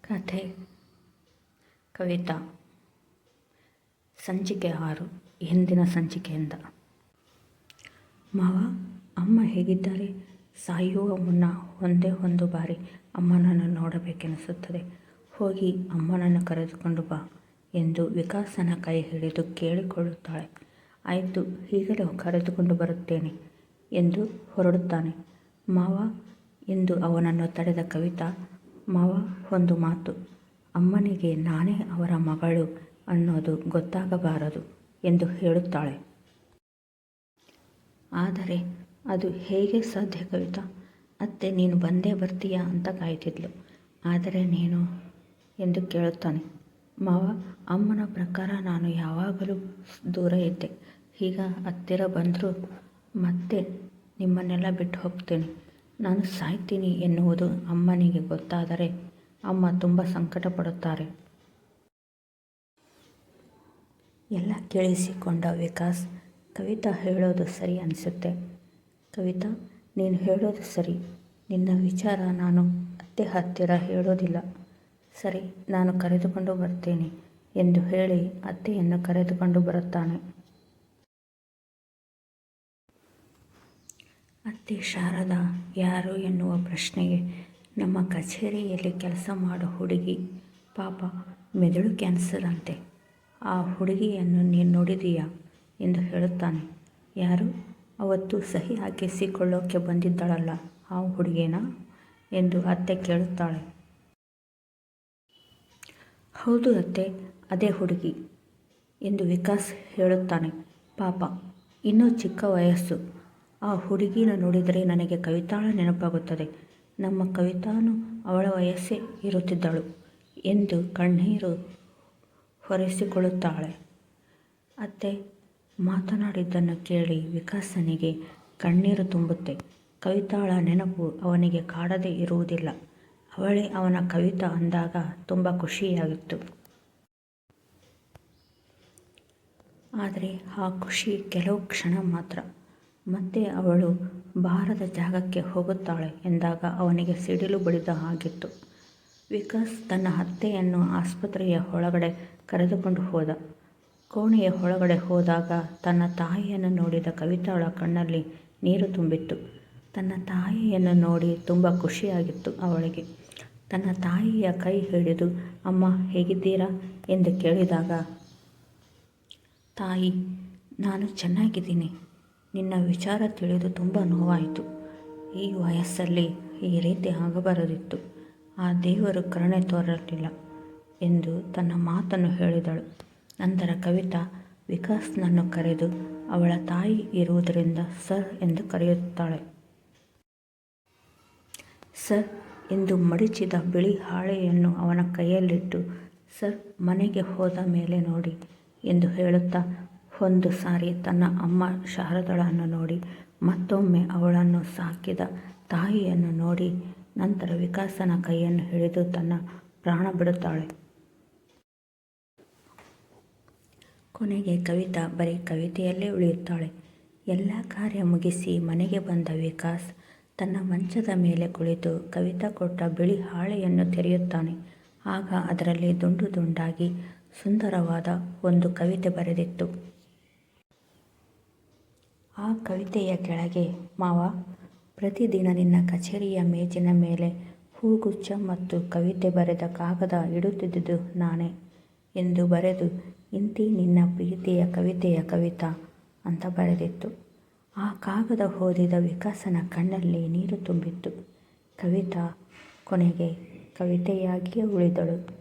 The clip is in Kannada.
ಕಥೆ, ಕವಿತಾ, ಸಂಚಿಕೆ ಆರು ಹಿಂದಿನ ಸಂಚಿಕೆಯಿಂದ. ಮಾವ, ಅಮ್ಮ ಹೇಗಿದ್ದಾರೆ? ಸಾಯುವ ಮುನ್ನ ಒಂದೇ ಒಂದು ಬಾರಿ ಅಮ್ಮನನ್ನು ನೋಡಬೇಕೆನಿಸುತ್ತದೆ. ಹೋಗಿ ಅಮ್ಮನನ್ನು ಕರೆದುಕೊಂಡು ಬಾ ಎಂದು ವಿಕಾಸನ ಕೈ ಹಿಡಿದು ಕೇಳಿಕೊಳ್ಳುತ್ತಾಳೆ. ಆಯಿತು ಈಗಲೇ ಕರೆದುಕೊಂಡು ಬರುತ್ತೇನೆ ಎಂದು ಹೊರಡುತ್ತಾನೆ. ಮಾವ ಎಂದು ಅವನನ್ನು ತಡೆದ ಕವಿತಾ ಮಾವ, ಒಂದು ಮಾತು. ಅಮ್ಮನಿಗೆ ನಾನೇ ಅವರ ಮಗಳು ಅನ್ನೋದು ಗೊತ್ತಾಗಬಾರದು ಎಂದು ಹೇಳುತ್ತಾಳೆ. ಆದರೆ ಅದು ಹೇಗೆ ಸಾಧ್ಯ ಕವಿತಾ? ಅತ್ತೆ, ನೀನು ಬಂದೇ ಬರ್ತೀಯಾ ಅಂತ ಕಾಯ್ತಿದ್ಲು. ಆದರೆ ನೀನು ಎಂದು ಕೇಳುತ್ತಾನೆ. ಮಾವ, ಅಮ್ಮನ ಪ್ರಕಾರ ನಾನು ಯಾವಾಗಲೂ ದೂರ ಇದ್ದೆ. ಈಗ ಹತ್ತಿರ ಬಂದರೂ ಮತ್ತೆ ನಿಮ್ಮನ್ನೆಲ್ಲ ಬಿಟ್ಟು ಹೋಗ್ತೇನೆ. ನಾನು ಸಾಯ್ತೀನಿ ಎನ್ನುವುದು ಅಮ್ಮನಿಗೆ ಗೊತ್ತಾದರೆ ಅಮ್ಮ ತುಂಬ ಸಂಕಟ ಪಡುತ್ತಾರೆ ಎಲ್ಲ ಕೇಳಿಸಿಕೊಂಡ ವಿಕಾಸ್, ಕವಿತಾ ಹೇಳೋದು ಸರಿ ಅನಿಸುತ್ತೆ. ಕವಿತಾ, ನೀನು ಹೇಳೋದು ಸರಿ. ನಿನ್ನ ವಿಚಾರ ನಾನು ಅತ್ತೆ ಹತ್ತಿರ ಹೇಳೋದಿಲ್ಲ. ಸರಿ, ನಾನು ಕರೆದುಕೊಂಡು ಬರ್ತೇನೆ ಎಂದು ಹೇಳಿ ಅತ್ತೆಯನ್ನು ಕರೆದುಕೊಂಡು ಬರುತ್ತಾನೆ. ಅತ್ತೆ ಶಾರದಾ, ಯಾರು ಎನ್ನುವ ಪ್ರಶ್ನೆಗೆ ನಮ್ಮ ಕಚೇರಿಯಲ್ಲಿ ಕೆಲಸ ಮಾಡೋ ಹುಡುಗಿ, ಪಾಪ ಮೆದುಳು ಕ್ಯಾನ್ಸರ್ ಅಂತೆ. ಆ ಹುಡುಗಿಯನ್ನು ನೀನು ನೋಡಿದೀಯಾ? ಎಂದು ಹೇಳುತ್ತಾನೆ. ಯಾರು? ಅವತ್ತು ಸಹಿ ಹಾಕಿಸಿಕೊಳ್ಳೋಕೆ ಬಂದಿದ್ದಾಳಲ್ಲ, ಆ ಹುಡುಗಿನಾ ಎಂದು ಅತ್ತೆ ಕೇಳುತ್ತಾಳೆ. ಹೌದು ಅತ್ತೆ, ಅದೇ ಹುಡುಗಿ ಎಂದು ವಿಕಾಸ್ ಹೇಳುತ್ತಾನೆ. ಪಾಪ, ಇನ್ನೂ ಚಿಕ್ಕ ವಯಸ್ಸು. ಆ ಹುಡುಗಿನ ನೋಡಿದರೆ ನನಗೆ ಕವಿತಾಳ ನೆನಪಾಗುತ್ತದೆ. ನಮ್ಮ ಕವಿತಾನು ಅವಳ ವಯಸ್ಸೇ ಇರುತ್ತಿದ್ದಳು ಎಂದು ಕಣ್ಣೀರು ಹೊರೆಸಿಕೊಳ್ಳುತ್ತಾಳೆ. ಅತ್ತೆ, ಮಾತನಾಡಿದ್ದನ್ನು ಕೇಳಿ ವಿಕಾಸನಿಗೆ ಕಣ್ಣೀರು ತುಂಬುತ್ತೆ. ಕವಿತಾಳ ನೆನಪು ಅವನಿಗೆ ಕಾಡದೇ ಇರುವುದಿಲ್ಲ. ಅವಳೇ ಅವನ ಕವಿತಾ ಅಂದಾಗ ತುಂಬ ಖುಷಿಯಾಗಿತ್ತು. ಆದರೆ ಆ ಖುಷಿ ಕೆಲವು ಕ್ಷಣ ಮಾತ್ರ. ಮತ್ತೆ ಅವಳು ಬಾರದ ಜಾಗಕ್ಕೆ ಹೋಗುತ್ತಾಳೆ ಎಂದಾಗ ಅವನಿಗೆ ಸಿಡಿಲು ಬಡಿದ ಹಾಗಿತ್ತು. ವಿಕಾಸ್ ತನ್ನ ಅತ್ತೆಯನ್ನು ಆಸ್ಪತ್ರೆಯ ಒಳಗಡೆ ಕರೆದುಕೊಂಡು ಹೋದ. ಕೋಣೆಯ ಒಳಗಡೆ ಹೋದಾಗ ತನ್ನ ತಾಯಿಯನ್ನು ನೋಡಿದ ಕವಿತಾಳ ಕಣ್ಣಲ್ಲಿ ನೀರು ತುಂಬಿತ್ತು. ತನ್ನ ತಾಯಿಯನ್ನು ನೋಡಿ ತುಂಬ ಖುಷಿಯಾಗಿತ್ತು ಅವಳಿಗೆ. ತನ್ನ ತಾಯಿಯ ಕೈ ಹಿಡಿದು, ಅಮ್ಮ, ಹೇಗಿದ್ದೀರಾ? ಎಂದು ಕೇಳಿದಾಗ, ತಾಯಿ, ನಾನು ಚೆನ್ನಾಗಿದ್ದೀನಿ. ನಿನ್ನ ವಿಚಾರ ತಿಳಿದು ತುಂಬ ನೋವಾಯಿತು. ಈ ವಯಸ್ಸಲ್ಲಿ ಈ ರೀತಿ ಆಗಬಾರದಿತ್ತು. ಆ ದೇವರು ಕರುಣೆ ತೋರಲಿಲ್ಲ ಎಂದು ತನ್ನ ಮಾತನ್ನು ಹೇಳಿದಳು. ನಂತರ ಕವಿತಾ ವಿಕಾಸ್ನನ್ನು ಕರೆದು ಅವಳ ತಾಯಿ ಇರುವುದರಿಂದ ಸರ್ ಎಂದು ಕರೆಯುತ್ತಾಳೆ. ಸರ್ ಎಂದು ಮಡಿಚಿದ ಬಿಳಿ ಹಾಳೆಯನ್ನು ಅವನ ಕೈಯಲ್ಲಿಟ್ಟು, ಸರ್, ಮನೆಗೆ ಹೋದ ಮೇಲೆ ನೋಡಿ ಎಂದು ಹೇಳುತ್ತಾ ಒಂದು ಸಾರಿ ತನ್ನ ಅಮ್ಮ ಶಾರದಳನ್ನು ನೋಡಿ ಮತ್ತೊಮ್ಮೆ ಅವಳನ್ನು ಸಾಕಿದ ತಾಯಿಯನ್ನು ನೋಡಿ ನಂತರ ವಿಕಾಸನ ಕೈಯನ್ನು ಹಿಡಿದು ತನ್ನ ಪ್ರಾಣ ಬಿಡುತ್ತಾಳೆ. ಕೊನೆಗೆ ಕವಿತಾ ಬರೀ ಕವಿತೆಯಲ್ಲೇ ಉಳಿಯುತ್ತಾಳೆ. ಎಲ್ಲ ಕಾರ್ಯ ಮುಗಿಸಿ ಮನೆಗೆ ಬಂದ ವಿಕಾಸ್ ತನ್ನ ಮಂಚದ ಮೇಲೆ ಕುಳಿತು ಕವಿತಾ ಕೊಟ್ಟ ಬಿಳಿ ಹಾಳೆಯನ್ನು ತೆರೆಯುತ್ತಾನೆ. ಆಗ ಅದರಲ್ಲಿ ದುಂಡು ದುಂಡಾಗಿ ಸುಂದರವಾದ ಒಂದು ಕವಿತೆ ಬರೆದಿತ್ತು. ಆ ಕವಿತೆಯ ಕೆಳಗೆ, ಮಾವ, ಪ್ರತಿದಿನ ನಿನ್ನ ಕಚೇರಿಯ ಮೇಜಿನ ಮೇಲೆ ಹೂಗುಚ್ಛ ಮತ್ತು ಕವಿತೆ ಬರೆದ ಕಾಗದ ಇಡುತ್ತಿದ್ದುದು ನಾನೇ ಎಂದು ಬರೆದು, ಇಂತಿ ನಿನ್ನ ಪ್ರೀತಿಯ ಕವಿತೆಯ ಕವಿತಾ ಅಂತ ಬರೆದಿತ್ತು. ಆ ಕಾಗದ ಓದಿದ ವಿಕಾಸನ ಕಣ್ಣಲ್ಲಿ ನೀರು ತುಂಬಿತ್ತು. ಕವಿತಾ ಕೊನೆಗೆ ಕವಿತೆಯಾಗಿಯೇ ಉಳಿದಳು.